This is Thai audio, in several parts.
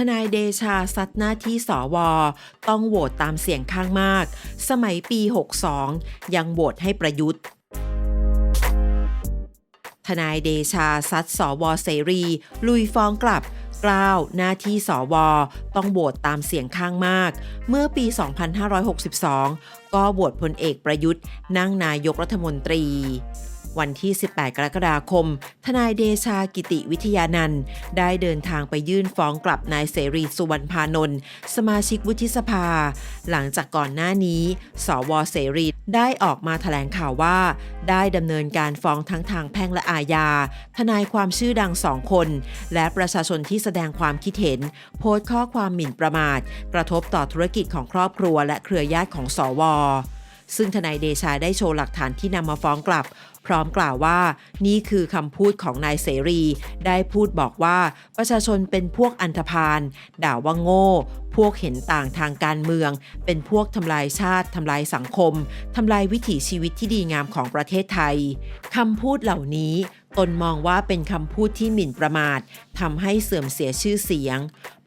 ทนายเดชาซัดหน้าที่สวต้องโหวตตามเสียงข้างมาก สมัยปี 62 ยังโหวตให้ประยุทธ์ทนายเดชาซัดสวเสรี ลุยฟ้องกลับกล่าวหน้าที่สวต้องโหวตตามเสียงข้างมาก เมื่อปี 2562 ก็โหวตพลเอกประยุทธ์นั่งนายกรัฐมนตรี วันที่ 18 กรกฎาคม ทนายเดชากิติวิทยานันท์ได้เดินทางไปยื่นฟ้องกลับนายเสรีสุวรรณพานนท์สมาชิกวุฒิสภา หลังจากก่อนหน้านี้ สวเสรีได้ออกมาแถลงข่าวว่า ได้ดำเนินการฟ้องทั้งทางแพ่งและอาญา ทนายความชื่อดังสองคน และประชาชนที่แสดงความคิดเห็น โพสต์ข้อความหมิ่นประมาท กระทบต่อธุรกิจของครอบครัวและเครือญาติของสว ซึ่งทนายเดชาได้โชว์หลักฐานที่นำมาฟ้องกลับ พร้อมกล่าวว่านี่คือคำพูดของนายเสรี ได้พูดบอกว่าประชาชนเป็นพวกอันธพาลด่าว่าโง่ พวกเห็นต่างทางการเมือง เป็นพวกทำลายชาติทำลายสังคมทำลายวิถีชีวิตที่ดีงามของประเทศไทยคำพูดเหล่านี้ ตนมองว่าเป็นคำพูดที่หมิ่นประมาททำให้เสื่อมเสียชื่อเสียง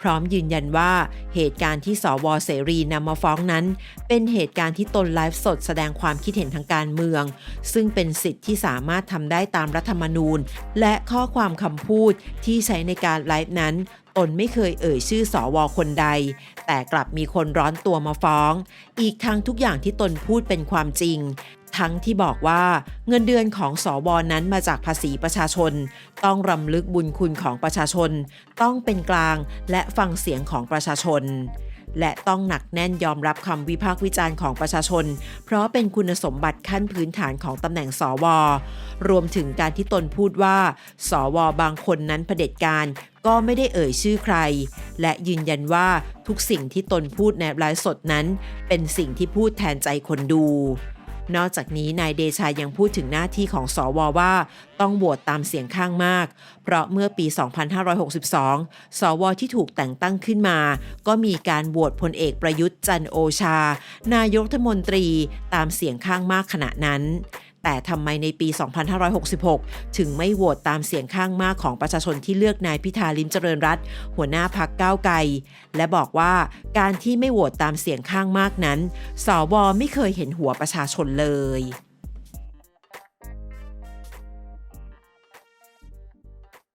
พร้อมยืนยันว่าเหตุการณ์ที่สวเสรีนำมาฟ้องนั้น เป็นเหตุการณ์ที่ตนไลฟ์สดแสดงความคิดเห็นทางการเมือง ซึ่งเป็นสิทธิ์ที่สามารถทำได้ตามรัฐธรรมนูญ และข้อความคำพูดที่ใช้ในการไลฟ์นั้นตนไม่เคยเอ่ยชื่อสอวคนใด แต่กลับมีคนร้อนตัวมาฟ้อง อีกทั้งทุกอย่างที่ตนพูดเป็นความจริง ทั้งที่บอกว่าเงินเดือนของสอวอนั้นมาจากภาษีประชาชน ต้องรำลึกบุญคุณของประชาชน ต้องเป็นกลางและฟังเสียงของประชาชน และต้องหนักแน่นยอมรับคำวิพากษ์วิจารณ์ของประชาชน เพราะเป็นคุณสมบัติขั้นพื้นฐานของตำแหน่งสว รวมถึงการที่ตนพูดว่า สวบางคนนั้นเผด็จการก็ไม่ได้เอ่ยชื่อใคร และยืนยันว่าทุกสิ่งที่ตนพูดในไลฟ์สดนั้น เป็นสิ่งที่พูดแทนใจคนดู นอกจากนี้นายเดชายังพูดถึงหน้าที่ของสอวว่า ต้องโหวตตามเสียงข้างมาก เพราะเมื่อปี 2562 สวที่ถูกแต่งตั้งขึ้นมา ก็มีการโหวตพลเอกประยุทธ์จันโอชา นายกรัฐมนตรีตามเสียงข้างมากขณะนั้น แต่ทำไมในปี 2566 ถึงไม่โหวตตามเสียงข้างมากของประชาชนที่เลือกนายพิธาลิมเจริญรัตหัวหน้าพักก้าวไกล และบอกว่าการที่ไม่โหวตตามเสียงข้างมากนั้น สวไม่เคยเห็นหัวประชาชนเลย